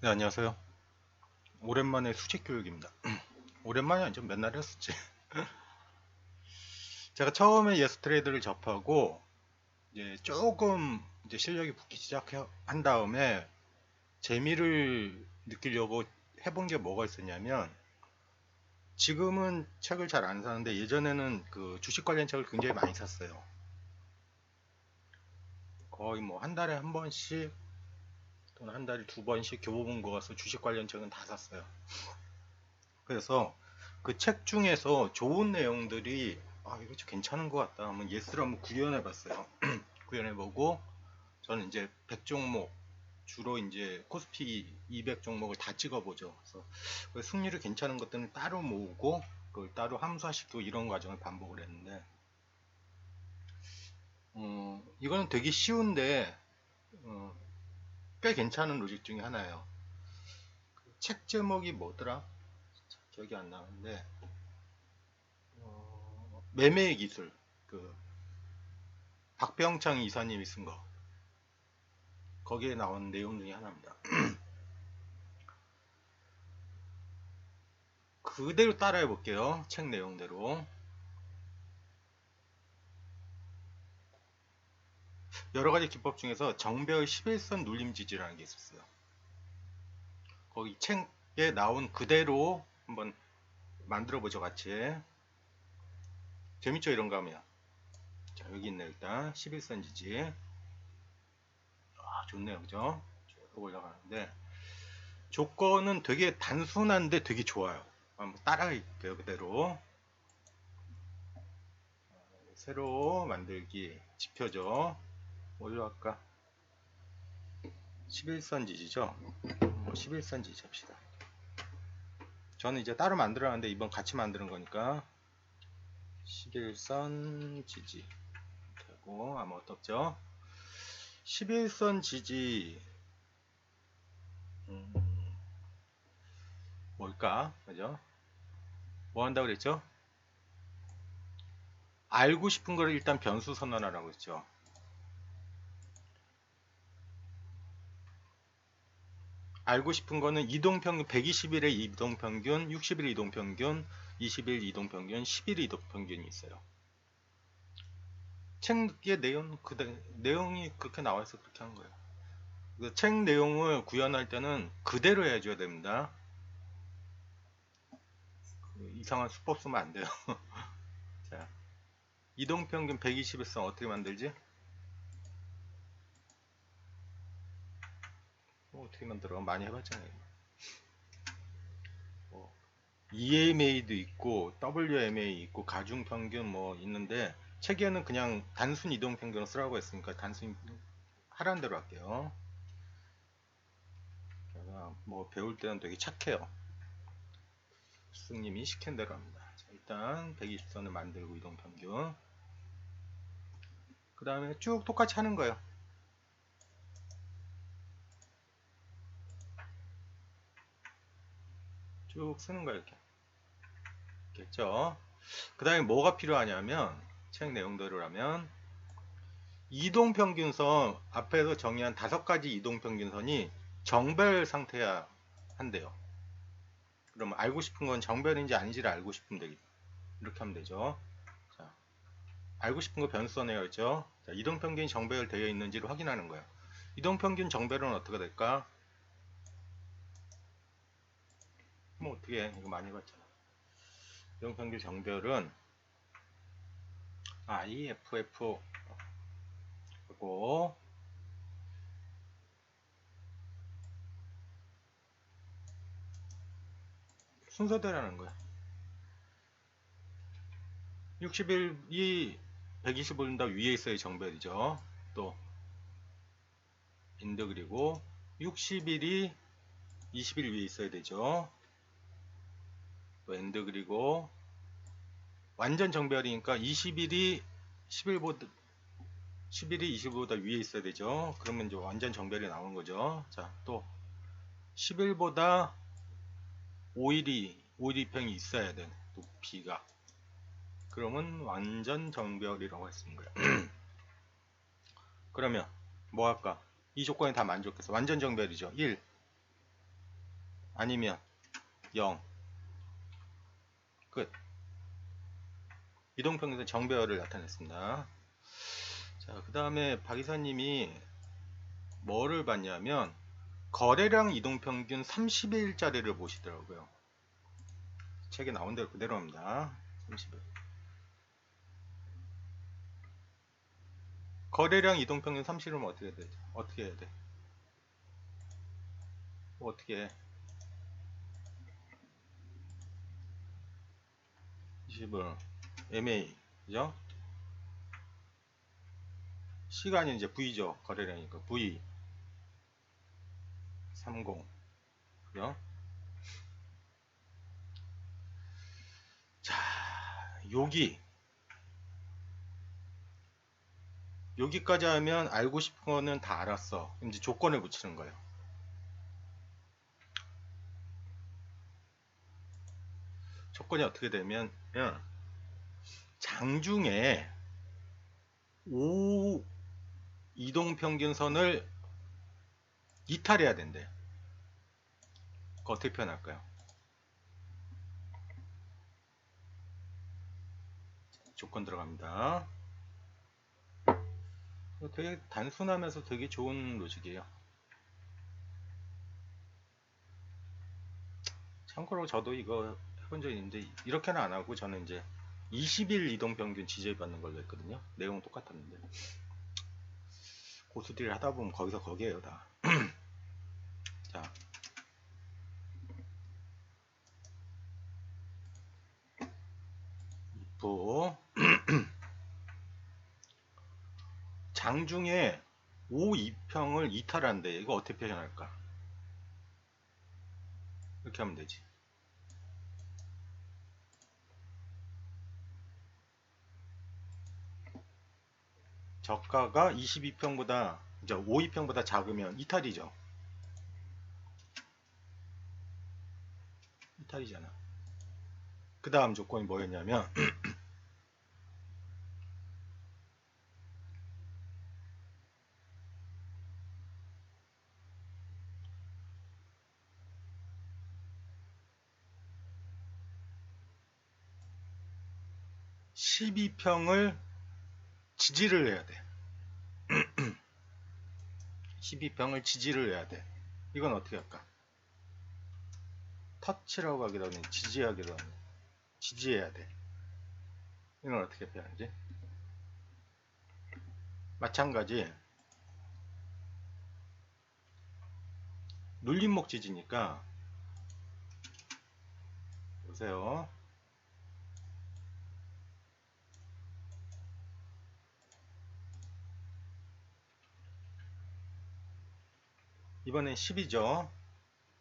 네, 안녕하세요. 오랜만에 수직 교육입니다. 오랜만이 아니죠. 맨날 했었지. 제가 처음에 예스 트레이드를 접하고 이제 조금 이제 실력이 붙기 시작한 다음에 재미를 느끼려고 해본 게 뭐가 있었냐면 지금은 책을 잘 안 사는데 예전에는 그 주식 관련 책을 굉장히 많이 샀어요. 거의 뭐 한 달에 한 번씩 또는 한 달에 두 번씩 교보문 거가서 주식 관련 책은 다 샀어요. 그래서 그 책 중에서 좋은 내용들이 아 이거 좀 괜찮은 것 같다 하면 예스를 한번 구현해 봤어요. 구현해 보고 저는 이제 100종목 주로 이제 코스피 200 종목을 다 찍어 보죠. 그래서 그 승률이 괜찮은 것들은 따로 모으고 그걸 따로 함수화시키고 이런 과정을 반복을 했는데 어, 이거는 되게 쉬운데 어, 꽤 괜찮은 로직 중에 하나예요. 그 책 제목이 뭐더라? 기억이 안 나는데 어, 매매의 기술 그 박병창 이사님이 쓴 거 거기에 나온 내용 중에 하나입니다. 그대로 따라해 볼게요. 책 내용대로. 여러 가지 기법 중에서 정배의 11선 눌림 지지라는 게 있었어요. 거기 책에 나온 그대로 한번 만들어 보죠, 같이. 재밌죠, 이런 거 하면. 자, 여기 있네, 일단. 11선 지지. 아, 좋네요, 그죠? 쭉 올라가는데. 조건은 되게 단순한데 되게 좋아요. 한번 따라갈게요, 그대로. 새로 만들기 지표죠. 뭘로 할까? 11선 지지죠? 뭐 11선 지지 합시다. 저는 이제 따로 만들었는데 이번 같이 만드는 거니까 11선 지지 되고 아마 어떻죠? 11선 지지 음, 뭘까? 그죠? 뭐 한다고 그랬죠? 알고 싶은 거를 일단 변수 선언하라고 했죠. 알고 싶은 거는 이동평균 120일의 이동평균, 60일 이동평균, 20일 이동평균, 10일 이동평균이 있어요. 책의 내용 그 내용이 그렇게 나와서 그렇게 한 거예요. 그 책 내용을 구현할 때는 그대로 해줘야 됩니다. 그 이상한 수법 쓰면 안 돼요. 자, 이동평균 120일선 어떻게 만들지? 어떻게 만들어? 많이 해봤잖아요. 뭐 EMA도 있고 WMA 있고 가중 평균 뭐 있는데 책에는 그냥 단순 이동 평균을 쓰라고 했으니까 단순 하라는 대로 할게요. 제가 뭐 배울 때는 되게 착해요. 스승님이 시킨 대로 합니다. 자, 일단 120선을 만들고 이동 평균 그 다음에 쭉 똑같이 하는 거예요. 쭉 쓰는 거예요 이렇게. 됐죠? 그 다음에 뭐가 필요하냐면 책 내용대로라면 이동평균선 앞에서 정의한 다섯 가지 이동평균선이 정별 상태야 한대요. 그러면 알고 싶은 건 정별인지 아닌지를 알고 되겠다 이렇게 하면 되죠. 자, 알고 싶은 거 변수 써내야죠? 자, 이동평균이 정별되어 있는지를 확인하는 거예요. 이동평균 정별은 어떻게 될까 뭐 어떻게 해? 이거 많이 봤잖아. 이동평균 정별은 IFF 하고 순서대로하는 거야. 60일이 120일보다 위에 있어야 정별이죠. 또 인드 그리고 60일이 20일 위에 있어야 되죠. 또 엔드 그리고 완전 정별이니까 20일이 10일보다 10일이 20일보다 위에 있어야 되죠. 그러면 이제 완전 정별이 나오는 거죠. 자, 또 10일보다 5일이 5일 평이 있어야 돼. 높이가. 그러면 완전 정별이라고 거예요. 그러면 뭐 할까? 이 조건이 다 만족해서 완전 정별이죠. 1 아니면 0 끝. 이동평균 정배열을 나타냈습니다. 자, 그 다음에 박 이사님이 뭐를 봤냐면 거래량 이동평균 30일짜리를 보시더라고요. 책에 나온 대로 그대로 합니다. 30일. 거래량 이동평균 30일이면 어떻게 해야 되죠? 어떻게 해야 돼? 뭐 어떻게 해? 20을. MA 그죠? 시간이 이제 V죠. 거래량이니까 V. 30 그죠? 자 여기. 여기까지 하면 알고 싶은 거는 다 알았어. 이제 조건을 붙이는 거예요 조건이 어떻게 되면 장중에 5 이동 평균선을 이탈해야 된대. 그거 어떻게 표현할까요? 조건 들어갑니다. 되게 단순하면서 되게 좋은 로직이에요. 참고로 저도 이거 해본 적이 있는데 이렇게는 안 하고 저는 이제 20일 이동 평균 지지해 받는 걸로 했거든요. 내용은 똑같았는데 고수들이 하다 보면 거기서 거기에요 다. 자. 이프 장중에 5 2평을 이탈한대. 이거 어떻게 표현할까? 이렇게 하면 되지. 저가가 22평보다 이제 52평보다 작으면 이탈이죠. 이탈이잖아. 그 다음 조건이 뭐였냐면 1 2 평을 지지를 해야 돼. 12평을 지지를 해야 돼. 이건 어떻게 할까? 터치라고 하기도 하니 지지하기도 하니 지지해야 돼. 이건 어떻게 표현하지? 마찬가지 눌림목 지지니까 보세요. 이번엔 10이죠.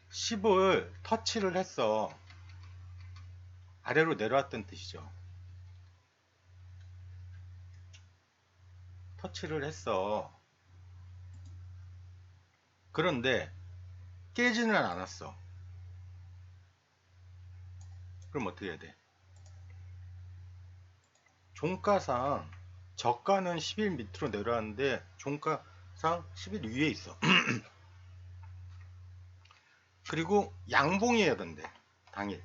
10을 터치를 했어. 아래로 내려왔던 뜻이죠. 터치를 했어. 그런데 깨지는 않았어. 그럼 어떻게 해야 돼? 종가상 저가는 10일 밑으로 내려왔는데 종가상 10일 위에 있어. 그리고 양봉이어야 된대. 당일.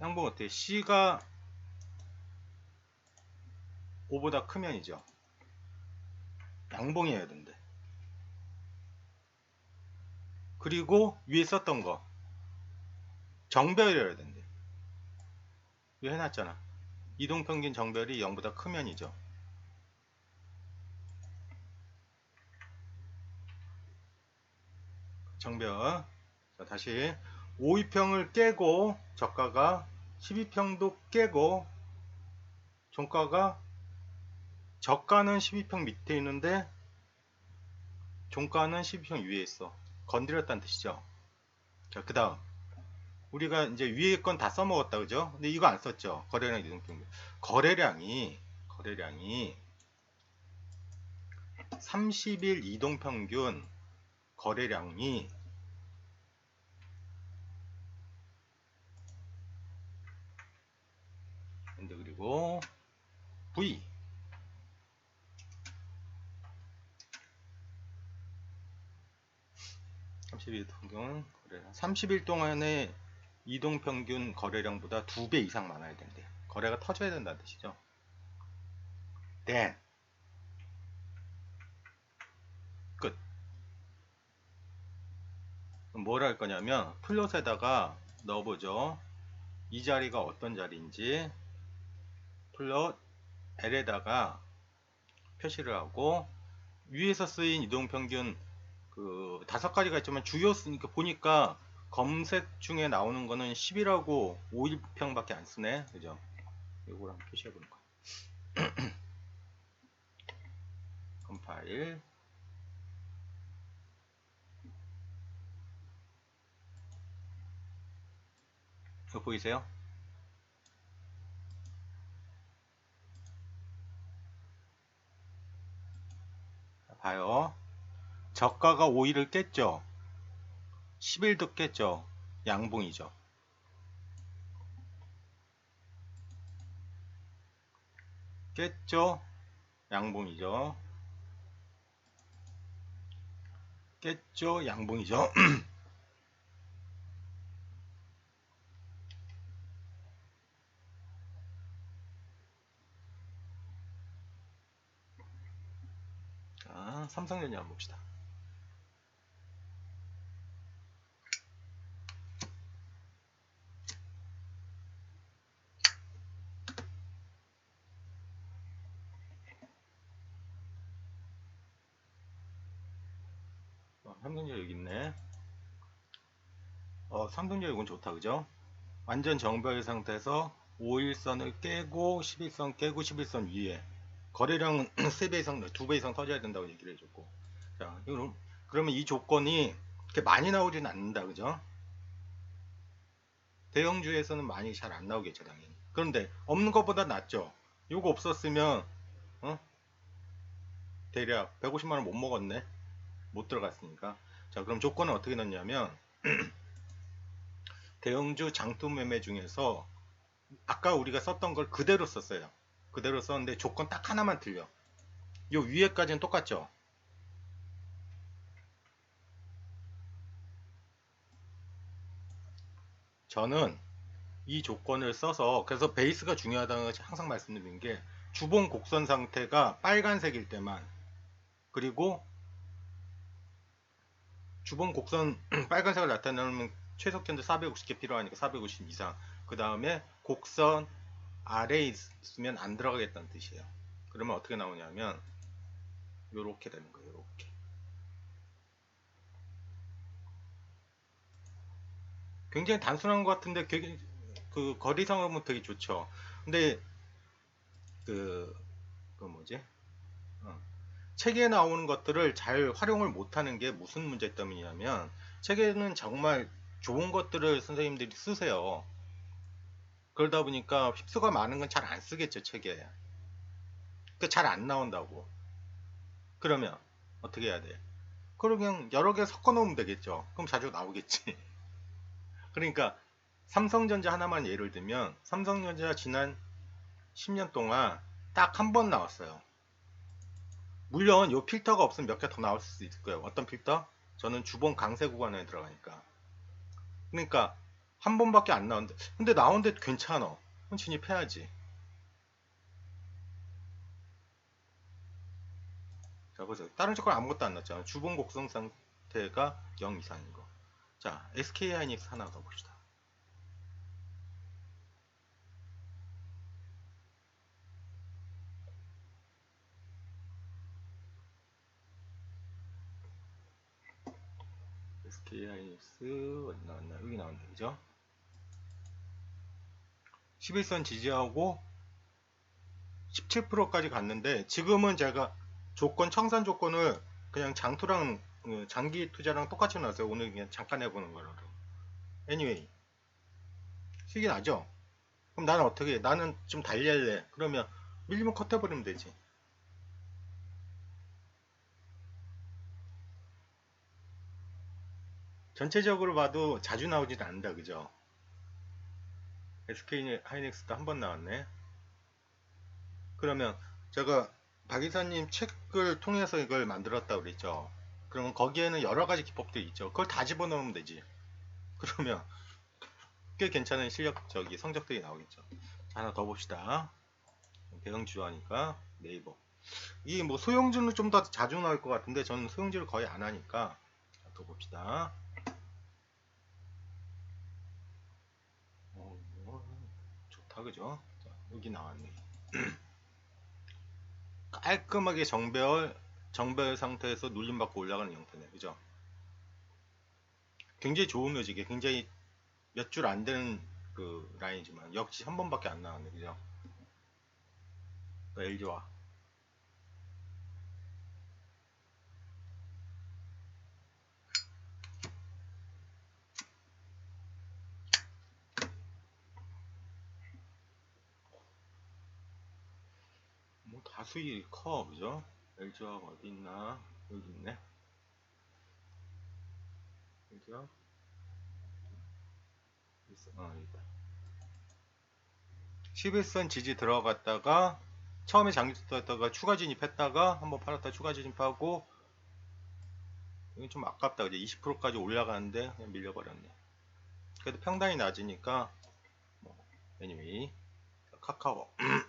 양봉 어때? C가 5보다 크면이죠. 양봉이어야 된대. 그리고 위에 썼던 거 정별이어야 된대. 이거 해놨잖아. 이동평균 정별이 0보다 크면이죠. 정변. 자 다시. 5위평을 깨고 저가가 12평도 깨고 종가가 저가는 12평 밑에 있는데 종가는 12평 위에 있어. 건드렸다는 뜻이죠. 자그 다음. 우리가 이제 위에 건 다 써먹었다 그죠? 근데 이거 안 썼죠? 거래량 이동평균 거래량이 거래량이 30일 이동평균 거래량이 그리고 V 30일 평균 거래량 30일 동안의 이동 평균 거래량보다 2배 이상 많아야 된대요. 거래가 터져야 된다는 뜻이죠. then 끝. 그럼 뭘 할 거냐면 플롯에다가 넣어보죠. 이 자리가 어떤 자리인지 플롯 L에다가 표시를 하고 위에서 쓰인 이동평균 그 다섯 가지가 있지만 주요 쓰니까 보니까 검색 중에 나오는 거는 10이라고 5일평밖에 안 쓰네. 그죠? 이거를 한번 표시해 보는 거 컴파일 이거 보이세요? 자, 봐요. 저가가 5일을 깼죠. 10일도 깼죠. 양봉이죠. 깼죠. 양봉이죠. 깼죠. 양봉이죠. 자, 삼성전자 한번 봅시다. 어, 삼성전자 여기 있네. 어, 삼성전자 이건 좋다, 그죠? 완전 정벽의 상태에서 5일선을 깨고 11선 깨고 11선 위에 거래량은 3배 이상, 2배 이상 터져야 된다고 얘기를 해줬고. 자, 그럼, 그러면 이 조건이 그렇게 많이 나오진 않는다, 그죠? 대형주에서는 많이 잘 안 나오겠죠, 당연히. 그런데 없는 것보다 낫죠. 이거 없었으면, 어? 대략 150만원 못 먹었네. 못 들어갔으니까. 자, 그럼 조건은 어떻게 넣냐면, 대형주 장투 매매 중에서 아까 우리가 썼던 걸 그대로 썼어요. 그대로 썼는데 조건 딱 하나만 틀려. 요 위에까지는 똑같죠? 저는 이 조건을 써서 그래서 베이스가 중요하다는 것을 항상 말씀드리는 게 주봉 곡선 상태가 빨간색일 때만 그리고 주봉 곡선 빨간색을 나타내면 최소 견도 450개 필요하니까 450 이상 그 다음에 곡선 아래에 있으면 안 들어가겠다는 뜻이에요 그러면 어떻게 나오냐면 요렇게 되는 거예요 요렇게 굉장히 단순한 것 같은데 되게 그 거리상으로는 되게 좋죠 근데 그, 그 뭐지 어. 책에 나오는 것들을 잘 활용을 못하는 게 무슨 문제 때문이냐면 책에는 정말 좋은 것들을 선생님들이 쓰세요. 그러다 보니까 휩수가 많은 건 잘 안 쓰겠죠 책에. 그 잘 안 나온다고. 그러면 어떻게 해야 돼? 그럼 그냥 여러 개 섞어 놓으면 되겠죠. 그럼 자주 나오겠지. 그러니까 삼성전자 하나만 예를 들면 삼성전자 지난 10년 동안 딱 한 번 나왔어요. 물론 이 필터가 없으면 몇 개 더 나올 수 있을 거예요. 어떤 필터? 저는 주봉 강세 구간에 들어가니까. 그러니까 한 번밖에 안 나오는데 근데 나오는데 괜찮아. 그럼 진입해야지. 자 보세요. 다른 조건 아무것도 안 났잖아. 주봉 곡선 상태가 0 이상인 거. 자 SK 하이닉스 하나 더 봅시다. SK 하이닉스 어디 나왔나? 여기 나왔네, 그죠? 11선 지지하고 17%까지 갔는데 지금은 제가 조건 청산 조건을 그냥 장투랑 어, 장기 투자랑 똑같이 놨어요. 오늘 그냥 잠깐 해보는 거라도. anyway 수익이 나죠? 그럼 나는 어떻게 해? 나는 좀 달리할래. 그러면 밀리면 컷해버리면 되지. 전체적으로 봐도 자주 나오지도 않는다 그죠 SK 하이닉스도 한 번 나왔네 그러면 제가 박 이사님 책을 통해서 이걸 만들었다 그랬죠 그러면 거기에는 여러 가지 기법들이 있죠. 그걸 다 집어넣으면 되지. 그러면 꽤 괜찮은 실력 저기 성적들이 나오겠죠. 자, 하나 더 봅시다. 대형주 하니까 네이버. 이 뭐 소형주는 좀 더 자주 나올 것 같은데 저는 소형주를 거의 안 하니까 자, 더 봅시다. 어, 뭐, 좋다 그죠? 자, 여기 나왔네. 깔끔하게 정배열 정배열 상태에서 눌림받고 올라가는 형태네 그죠? 굉장히 좋은 묘지게 굉장히 몇 줄 안 되는 그 라인이지만 역시 한 번밖에 안 나왔네 그죠? LG와 뭐 다수일이 커 그죠? LG와 어디 있나? 여기 있네. LG와 있어. 어 여기 있다. 11선 지지 들어갔다가 처음에 장기 들어갔다가 추가 진입했다가 한번 팔았다 추가 진입하고 이건 좀 아깝다. 그죠 20%까지 올라가는데 그냥 밀려버렸네. 그래도 평단이 낮으니까 뭐 anyway 카카오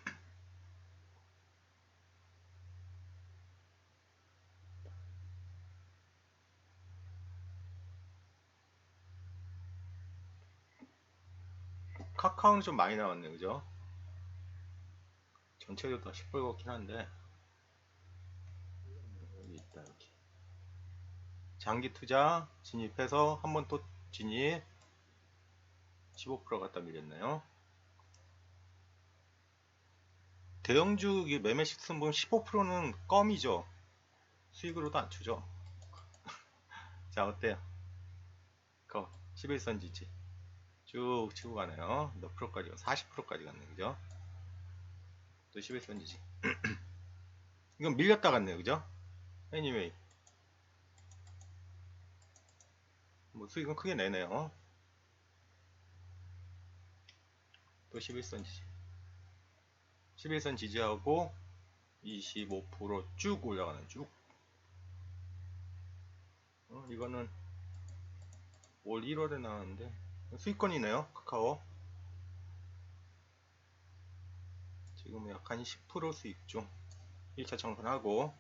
카카오는 좀 많이 나왔네 그죠? 전체적으로 다 시뻘겋긴 한데. 여기 있다 여기. 장기 투자 진입해서 한 번 또 진입. 15% 갖다 밀렸네요. 대형주 이 매매 시스템 보면 15%는 껌이죠. 수익으로도 안 추죠. 자 어때요? 그 11선 지지 쭉 치고 가네요. 몇 프로까지? 40%까지 갔네, 그죠? 또 11선지지. 이건 밀렸다 갔네요, 그죠? 애니메이. 뭐 수익은 크게 내네요. 또 11선 지지. 11선 지지하고 25%쭉 올라가는 쭉. 어, 이거는 올 1월에 나왔는데 수익권이네요 카카오. 지금 약 한 10% 수익 중 1차 청산하고.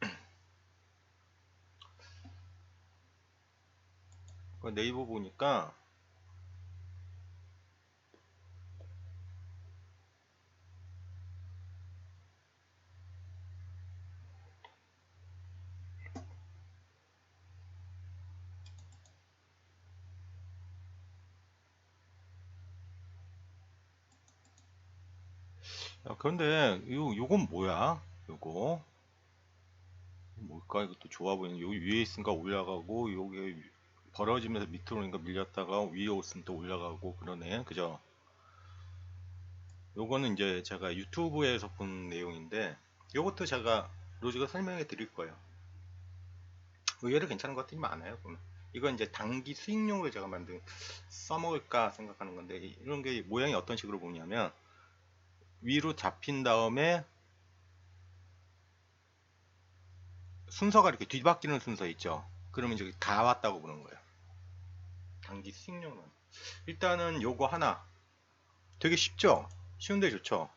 그 네이버 보니까 야, 그런데 요 요건 뭐야? 요거 뭘까? 이것도 좋아 보이는 요 위에 있으니까 올라가고 요게 벌어지면서 밑으로 오니까 밀렸다가 위에 올으면 또 올라가고 그러네 그죠? 요거는 이제 제가 유튜브에서 본 내용인데 요것도 제가 로즈가 설명해 드릴 거예요 의외로 괜찮은 것들이 많아요 보면 이건 이제 단기 수익용으로 제가 만든 써먹을까 생각하는 건데 이런 게 모양이 어떤 식으로 보냐면 위로 잡힌 다음에 순서가 이렇게 뒤바뀌는 순서 있죠. 그러면 이제 다 왔다고 보는 거예요. 단기 수익률은 일단은 요거 하나 되게 쉽죠? 쉬운데 좋죠?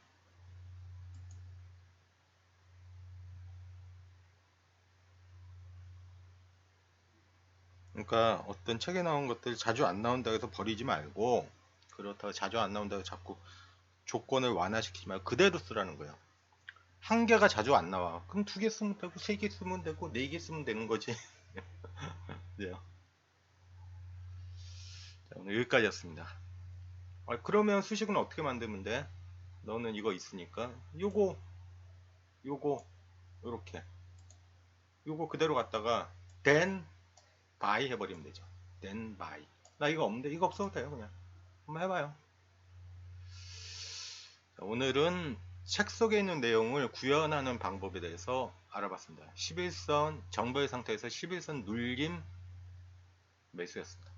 그러니까 어떤 책에 나온 것들 자주 안 나온다고 해서 버리지 말고 그렇다고 자주 안 나온다고 자꾸 조건을 완화시키지 말고 그대로 쓰라는 거예요. 한 개가 자주 안 나와. 그럼 두 개 쓰면 되고, 세 개 쓰면 되고, 네 개 쓰면 되는 거지. 네. 자, 오늘 여기까지였습니다. 아, 그러면 수식은 어떻게 만들면 돼? 너는 이거 있으니까. 요거, 요거, 요렇게. 요거 그대로 갖다가, then, by 해버리면 되죠. then, by. 나 이거 없는데, 이거 없어도 돼요, 그냥. 한번 해봐요. 오늘은 책 속에 있는 내용을 구현하는 방법에 대해서 알아봤습니다. 11선 정벌 상태에서 11선 눌림 매수였습니다.